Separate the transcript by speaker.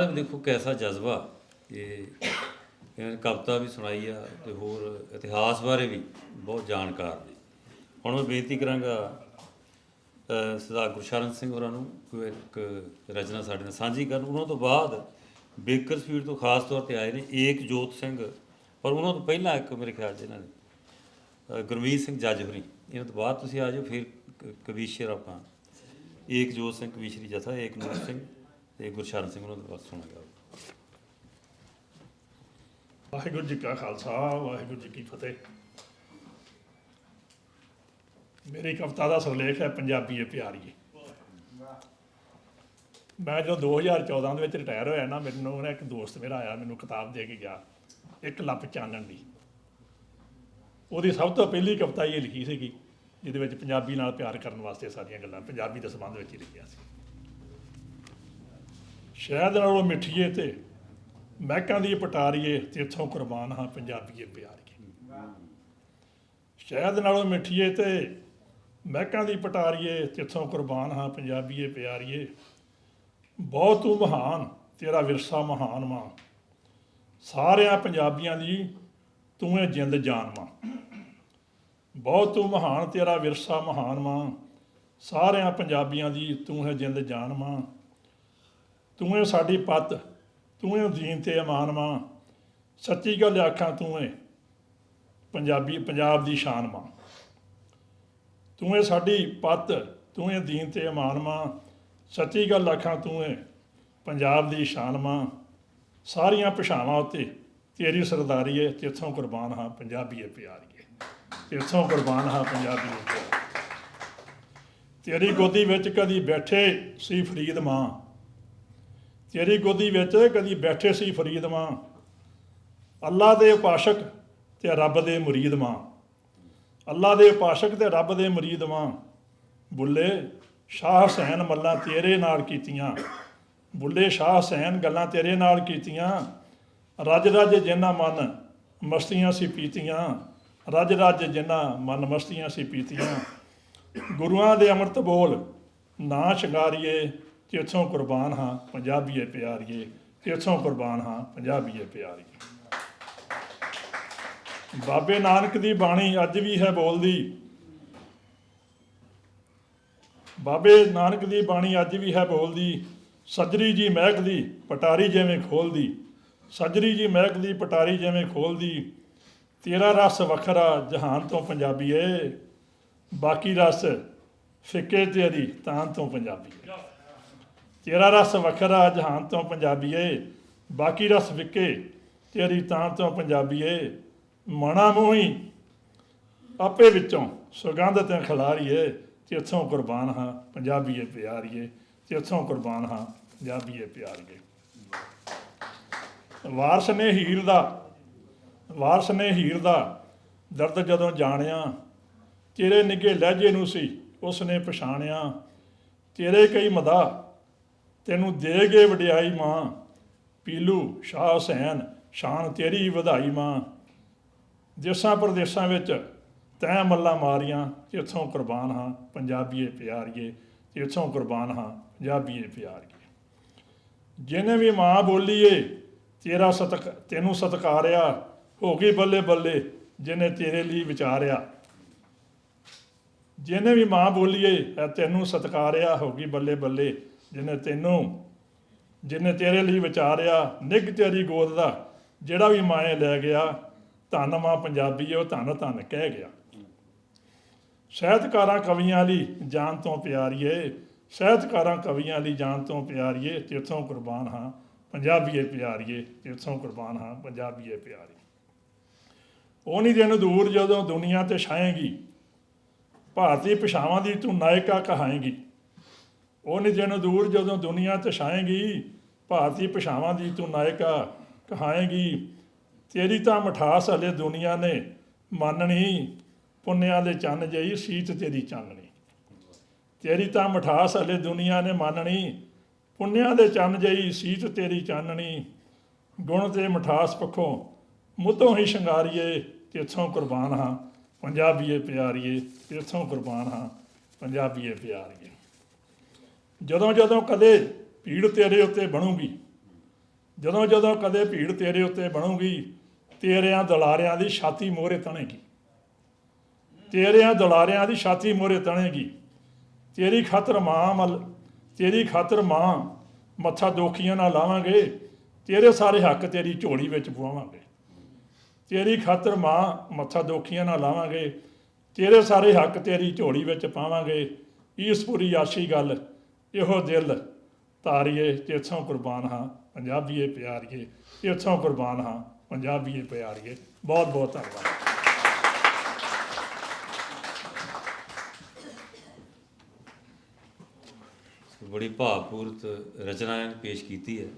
Speaker 1: ਵੀ ਦੇਖੋ ਕੈਸਾ ਜਜ਼ਬਾ। ਇਹ ਇਹਨਾਂ ਕਵਿਤਾ ਵੀ ਸੁਣਾਈ ਆ ਤੇ ਹੋਰ ਇਤਿਹਾਸ ਬਾਰੇ ਵੀ ਬਹੁਤ ਜਾਣਕਾਰ ਨੇ। ਹੁਣ ਮੈਂ ਬੇਨਤੀ ਕਰਾਂਗਾ ਸਰਦਾਰ ਗੁਰਸ਼ਰਨ ਸਿੰਘ ਹੋਰਾਂ ਨੂੰ ਕੋਈ ਇੱਕ ਰਚਨਾ ਸਾਡੇ ਨਾਲ ਸਾਂਝੀ ਕਰਨ। ਉਹਨਾਂ ਤੋਂ ਬਾਅਦ ਬੇਕਰ ਸਪੀਡ ਤੋਂ ਖਾਸ ਤੌਰ ਤੇ ਆਏ ਨੇ ਏਕ ਜੋਤ ਸਿੰਘ, ਪਰ ਉਹਨਾਂ ਤੋਂ ਪਹਿਲਾਂ ਇੱਕ ਮੇਰੇ ਖਿਆਲ 'ਚ ਇਹਨਾਂ ਨੇ ਗੁਰਮੀਤ ਸਿੰਘ ਜੱਜ ਹੋਰੀ ਇਹਨਾਂ ਤੋਂ ਬਾਅਦ ਤੁਸੀਂ ਆ ਜਾਓ, ਫਿਰ ਕ- ਕਵੀਸ਼ਰ ਆਪਾਂ। ਏਕ ਜੋਤ ਸਿੰਘ, ਕਵੀਸ਼ਰੀ ਜਥਾ ਏਕ ਨੂਰ ਸਿੰਘ। ਤੇ ਗੁਰਸ਼ਰਨ ਸਿੰਘ ਉਹਨਾਂ ਤੋਂ ਬਾਅਦ ਸੁਣਾਂਗਾ
Speaker 2: ਵਾਹਿਗੁਰੂ ਜੀ ਕਾ ਖਾਲਸਾ, ਵਾਹਿਗੁਰੂ ਜੀ ਕੀ ਫਤਿਹ। ਮੇਰੀ ਕਵਿਤਾ ਦਾ ਸਿਰਲੇਖ ਹੈ ਪੰਜਾਬੀ ਏ ਪਿਆਰੀਏ। ਮੈਂ ਜਦੋਂ 2014 ਦੇ ਵਿੱਚ ਰਿਟਾਇਰ ਹੋਇਆ ਨਾ, ਮੈਨੂੰ ਨਾ ਇੱਕ ਦੋਸਤ ਮੇਰਾ ਆਇਆ, ਮੈਨੂੰ ਕਿਤਾਬ ਦੇ ਕੇ ਗਿਆ, ਇੱਕ ਲੱਪ ਚਾਨਣ ਦੀ। ਉਹਦੀ ਸਭ ਤੋਂ ਪਹਿਲੀ ਕਵਿਤਾ ਇਹ ਲਿਖੀ ਸੀਗੀ, ਜਿਹਦੇ ਵਿੱਚ ਪੰਜਾਬੀ ਨਾਲ ਪਿਆਰ ਕਰਨ ਵਾਸਤੇ ਸਾਰੀਆਂ ਗੱਲਾਂ, ਪੰਜਾਬੀ ਦੇ ਸੰਬੰਧ ਵਿੱਚ ਹੀ ਲਿਖਿਆ ਸੀ। ਸ਼ਹਿਦ ਨਾਲੋਂ ਮਿੱਠੀਏ ਤੇ ਮਹਿਕਾਂ ਦੀ ਪਟਾਰੀਏ ਤੇਥੋਂ ਕੁਰਬਾਨ ਹਾਂ ਪੰਜਾਬੀਏ ਪਿਆਰੀਏ। ਸ਼ਹਿਦ ਨਾਲੋਂ ਮਿੱਠੀਏ ਤੇ ਮਹਿਕਾਂ ਦੀ ਪਟਾਰੀਏ ਤੇਥੋਂ ਕੁਰਬਾਨ ਹਾਂ ਪੰਜਾਬੀਏ ਪਿਆਰੀਏ। ਬਹੁਤ ਤੂੰ ਮਹਾਨ, ਤੇਰਾ ਵਿਰਸਾ ਮਹਾਨ ਮਾਂ ਸਾਰਿਆਂ ਪੰਜਾਬੀਆਂ ਦੀ ਤੂੰ ਹੈ ਜਿੰਦ ਜਾਨ ਮਾਂ ਬਹੁਤ ਤੂੰ ਮਹਾਨ, ਤੇਰਾ ਵਿਰਸਾ ਮਹਾਨ ਮਾਂ ਸਾਰਿਆਂ ਪੰਜਾਬੀਆਂ ਦੀ ਤੂੰ ਹੈ ਜਿੰਦ ਜਾਨ ਮਾਂ ਤੂੰ ਹੈ ਸਾਡੀ ਪੱਤ, ਤੂੰ ਹੈ ਦੀਨ ਤੇ ਇਮਾਨ ਮਾਂ ਸੱਚੀ ਗੱਲ ਆਖਾਂ ਤੂੰ ਹੈ ਪੰਜਾਬੀ, ਪੰਜਾਬ ਦੀ ਸ਼ਾਨ ਮਾਂ ਤੂੰ ਹੈ ਸਾਡੀ ਪੱਤ, ਤੂੰ ਹੈ ਦੀਨ ਤੇ ਇਮਾਨ ਮਾਂ ਸੱਚੀ ਗੱਲ ਆਖਾਂ ਤੂੰ ਹੈ ਪੰਜਾਬ ਦੀ ਸ਼ਾਨ ਮਾਂ ਸਾਰੀਆਂ ਭਾਸ਼ਾਵਾਂ ਉੱਤੇ ਤੇਰੀ ਸਰਦਾਰੀ ਹੈ ਤੇਥੋਂ ਕੁਰਬਾਨ ਹਾਂ ਪੰਜਾਬੀਏ ਪਿਆਰੀਏ ਤੇਥੋਂ ਕੁਰਬਾਨ ਹਾਂ ਪੰਜਾਬੀਏ ਪਿਆਰੀਏ ਤੇਰੀ ਗੋਦੀ ਵਿੱਚ ਕਦੀ ਬੈਠੇ ਸੀ ਫਰੀਦ ਮਾਂ। ਤੇਰੀ ਗੋਦੀ ਵਿੱਚ ਕਦੀ ਬੈਠੇ ਸੀ ਫਰੀਦ ਮਾਂ। ਅੱਲਾ ਦੇ ਉਪਾਸ਼ਕ ਤੇ ਰੱਬ ਦੇ ਮੁਰੀਦ ਮਾਂ। ਅੱਲਾ ਦੇ ਉਪਾਸ਼ਕ ਤੇ ਰੱਬ ਦੇ ਮੁਰੀਦ ਮਾਂ। ਬੁੱਲੇ ਸ਼ਾਹ ਹੁਸੈਨ ਮੱਲਾਂ ਤੇਰੇ ਨਾਲ ਕੀਤੀਆਂ। ਬੁੱਲੇ ਸ਼ਾਹ ਹੁਸੈਨ ਗੱਲਾਂ ਤੇਰੇ ਨਾਲ ਕੀਤੀਆਂ। ਰੱਜ ਰੱਜ ਜਿੰਨਾ ਮਨ ਮਸਤੀਆਂ ਸੀ ਪੀਤੀਆਂ। ਰੱਜ ਰੱਜ ਜਿਨ੍ਹਾਂ ਮਨ ਮਸਤੀਆਂ ਸੀ ਪੀਤੀਆਂ। ਗੁਰੂਆਂ ਦੇ ਅੰਮ੍ਰਿਤ ਬੋਲ ਨਾ ਸ਼ਿੰਗਾਰੀਏ। ਤੇਥੋਂ ਕੁਰਬਾਨ ਹਾਂ, ਪੰਜਾਬੀਏ ਪਿਆਰੀਏ ਤੇਥੋਂ ਕੁਰਬਾਨ ਹਾਂ, ਪੰਜਾਬੀਏ ਪਿਆਰੀਏ। ਬਾਬੇ ਨਾਨਕ ਦੀ ਬਾਣੀ ਅੱਜ ਵੀ ਹੈ ਬੋਲਦੀ। ਬਾਬੇ ਨਾਨਕ ਦੀ ਬਾਣੀ ਅੱਜ ਵੀ ਹੈ ਬੋਲਦੀ। ਸੱਜਰੀ ਜੀ ਮਹਿਕਦੀ ਪਟਾਰੀ ਜਿਵੇਂ ਖੋਲਦੀ। ਸੱਜਰੀ ਜੀ ਮਹਿਕਦੀ ਪਟਾਰੀ ਜਿਵੇਂ ਖੋਲਦੀ। ਤੇਰਾ ਰਸ ਵੱਖਰਾ ਜਹਾਨ ਤੋਂ ਪੰਜਾਬੀ ਪੰਜਾਬੀਏ। ਬਾਕੀ ਰਸ ਫਿੱਕੇ ਤੇਰੀ ਤਾਂ ਤੋਂ ਪੰਜਾਬੀਏ। ਤੇਰਾ ਰਸ ਵੱਖਰਾ ਜਹਾਨ ਤੋਂ ਪੰਜਾਬੀਏ, ਬਾਕੀ ਰਸ ਵਿਕੇ, ਤੇਰੀ ਤਾਂ ਤੋਂ ਪੰਜਾਬੀਏ। ਮਣਾ ਮੋਹੀ, ਆਪੇ ਵਿੱਚੋਂ ਸੁਗੰਧ ਤੇ ਖਿਲਾਰੀਏ, ਤੇਥੋਂ ਕੁਰਬਾਨ ਹਾਂ ਪੰਜਾਬੀਏ ਪਿਆਰੀਏ, ਤੇਥੋਂ ਕੁਰਬਾਨ ਹਾਂ ਪੰਜਾਬੀਏ ਪਿਆਰੀਏ। ਵਾਰਸ ਨੇ ਹੀਰ ਦਾ, ਵਾਰਸ ਨੇ ਹੀਰ ਦਾ ਦਰਦ ਜਦੋਂ ਜਾਣਿਆ, ਤੇਰੇ ਨਿੱਗੇ ਲਹਿਜੇ ਨੂੰ ਸੀ ਉਸ ਨੇ ਪਛਾਣਿਆ, ਤੇਰੇ ਕਈ ਮਦਾ ਤੈਨੂੰ ਦੇ ਗਏ ਵਡਿਆਈ ਮਾਂ। ਪੀਲੂ, ਸ਼ਾਹ ਹੁਸੈਨ, ਸ਼ਾਨ ਤੇਰੀ ਵਧਾਈ ਮਾਂ। ਦੇਸਾਂ ਪ੍ਰਦੇਸਾਂ ਵਿੱਚ ਤੈਂ ਮੱਲਾਂ ਮਾਰੀਆਂ ਤੇਥੋਂ ਕੁਰਬਾਨ ਹਾਂ, ਪੰਜਾਬੀਏ ਪਿਆਰੀਏ ਤੇਥੋਂ ਕੁਰਬਾਨ ਹਾਂ, ਪੰਜਾਬੀਏ ਪਿਆਰੀਏ। ਜਿਹਨੇ ਵੀ ਮਾਂ ਬੋਲੀਏ, ਤੇਰਾ ਸਤਕ, ਤੈਨੂੰ ਸਤਕਾਰਿਆ, ਹੋ ਗਈ ਬੱਲੇ ਬੱਲੇ ਜਿਹਨੇ ਤੇਰੇ ਲਈ ਵਿਚਾਰਿਆ। ਜਿਹਨੇ ਵੀ ਮਾਂ ਬੋਲੀਏ ਤੈਨੂੰ ਸਤਕਾਰਿਆ, ਹੋ ਗਈ ਬੱਲੇ ਬੱਲੇ ਜਿਹਨੇ ਤੈਨੂੰ, ਜਿਹਨੇ ਤੇਰੇ ਲਈ ਵਿਚਾਰਿਆ, ਨਿੱਘ ਤੇਰੀ ਗੋਦ ਦਾ, ਜਿਹੜਾ ਵੀ ਮਾਏ ਲੈ ਗਿਆ, ਧੰਨ ਮਾਂ ਪੰਜਾਬੀ ਉਹ ਧੰਨ ਧੰਨ ਕਹਿ ਗਿਆ। ਸਾਹਿਤਕਾਰਾਂ ਕਵੀਆਂ ਲਈ ਜਾਨ ਤੋਂ ਪਿਆਰੀਏ, ਸਾਹਿਤਕਾਰਾਂ ਕਵੀਆਂ ਲਈ ਜਾਨ ਤੋਂ ਪਿਆਰੀਏ, ਤੇਥੋਂ ਕੁਰਬਾਨ ਹਾਂ, ਪੰਜਾਬੀਏ ਪਿਆਰੀਏ, ਤੇਥੋਂ ਕੁਰਬਾਨ ਹਾਂ, ਪੰਜਾਬੀਏ ਪਿਆਰੀ। ਉਹ ਨਹੀਂ ਦਿਨ ਦੂਰ ਜਦੋਂ ਦੁਨੀਆ ਤੇ ਛਾਏਗੀ, ਭਾਰਤੀ ਭਾਸ਼ਾਵਾਂ ਦੀ ਤੂੰ ਨਾਇਕਾ ਕਹਾਏਗੀ। ਉਹ ਨਹੀਂ ਦੂਰ ਜਦੋਂ ਦੁਨੀਆ ਤੇ ਛਾਏਗੀ, ਭਾਰਤੀ ਭਾਸ਼ਾਵਾਂ ਦੀ ਤੂੰ ਨਾਇਕਾ ਕਹਾਏਗੀ, ਤੇਰੀ ਤਾਂ ਮਠਾਸ ਹਲੇ ਦੁਨੀਆ ਨੇ ਮੰਨਣੀ, ਪੁੰਨਿਆਂ ਦੇ ਚੰਨ ਜਈ ਸੀਤ ਤੇਰੀ ਚਾਨਣੀ ਤੇਰੀ ਤਾਂ ਮਠਾਸ ਹਲੇ ਦੁਨੀਆ ਨੇ ਮੰਨਣੀ, ਪੁੰਨਿਆਂ ਦੇ ਚੰਨ ਜਈ ਸੀਤ ਤੇਰੀ ਚਾਨਣੀ। ਗੁਣ ਤੇ ਮਠਾਸ ਪੱਖੋਂ ਮੁੱਦੋਂ ਹੀ ਸ਼ਿੰਗਾਰੀਏ, ਤੇਥੋਂ ਕੁਰਬਾਨ ਹਾਂ। ਪੰਜਾਬੀਏ ਪਿਆਰੀਏ, ਤੇਥੋਂ ਕੁਰਬਾਨ ਹਾਂ। ਪੰਜਾਬੀਏ ਪਿਆਰੀਏ। ਜਦੋਂ ਜਦੋਂ ਕਦੇ ਭੀੜ ਤੇਰੇ ਉੱਤੇ ਬਣੂਗੀ, ਜਦੋਂ ਜਦੋਂ ਕਦੇ ਭੀੜ ਤੇਰੇ ਉੱਤੇ ਬਣੂਗੀ, ਤੇਰਿਆਂ ਦਲਾਰਿਆਂ ਦੀ ਛਾਤੀ ਮੋਹਰੇ ਤਣੇਗੀ। ਤੇਰਿਆਂ ਦਲਾਰਿਆਂ ਦੀ ਛਾਤੀ ਮੋਹਰੇ ਤਣੇਗੀ। ਤੇਰੀ ਖਾਤਰ ਮਾਂ ਮਲ, ਤੇਰੀ ਖਾਤਰ ਮਾਂ ਮੱਥਾ ਦੋਖੀਆਂ ਨਾਲ ਲਾਵਾਂਗੇ, ਤੇਰੇ ਸਾਰੇ ਹੱਕ ਤੇਰੀ ਝੋਲੀ ਵਿੱਚ ਪਵਾਵਾਂਗੇ। ਤੇਰੀ ਖਾਤਰ ਮਾਂ ਮੱਥਾ ਦੋਖੀਆਂ ਨਾਲ ਲਾਵਾਂਗੇ, ਤੇਰੇ ਸਾਰੇ ਹੱਕ ਤੇਰੀ ਝੋਲੀ ਵਿੱਚ ਪਾਵਾਂਗੇ। ਇਸ ਪੂਰੀ ਆਸ਼ੀ ਗੱਲ ਇਹੋ ਦਿਲ ਤਾਰੀਏ ਤੇਥੋਂ ਕੁਰਬਾਨ ਹਾਂ, ਪੰਜਾਬੀਏ ਪਿਆਰੀਏ ਤੇਥੋਂ ਕੁਰਬਾਨ ਹਾਂ, ਪੰਜਾਬੀਏ ਪਿਆਰੀਏ। ਬਹੁਤ ਬਹੁਤ ਧੰਨਵਾਦ।
Speaker 1: ਬੜੀ ਭਾਵਪੂਰਤ ਰਚਨਾ ਇਹਨੇ ਪੇਸ਼ ਕੀਤੀ ਹੈ।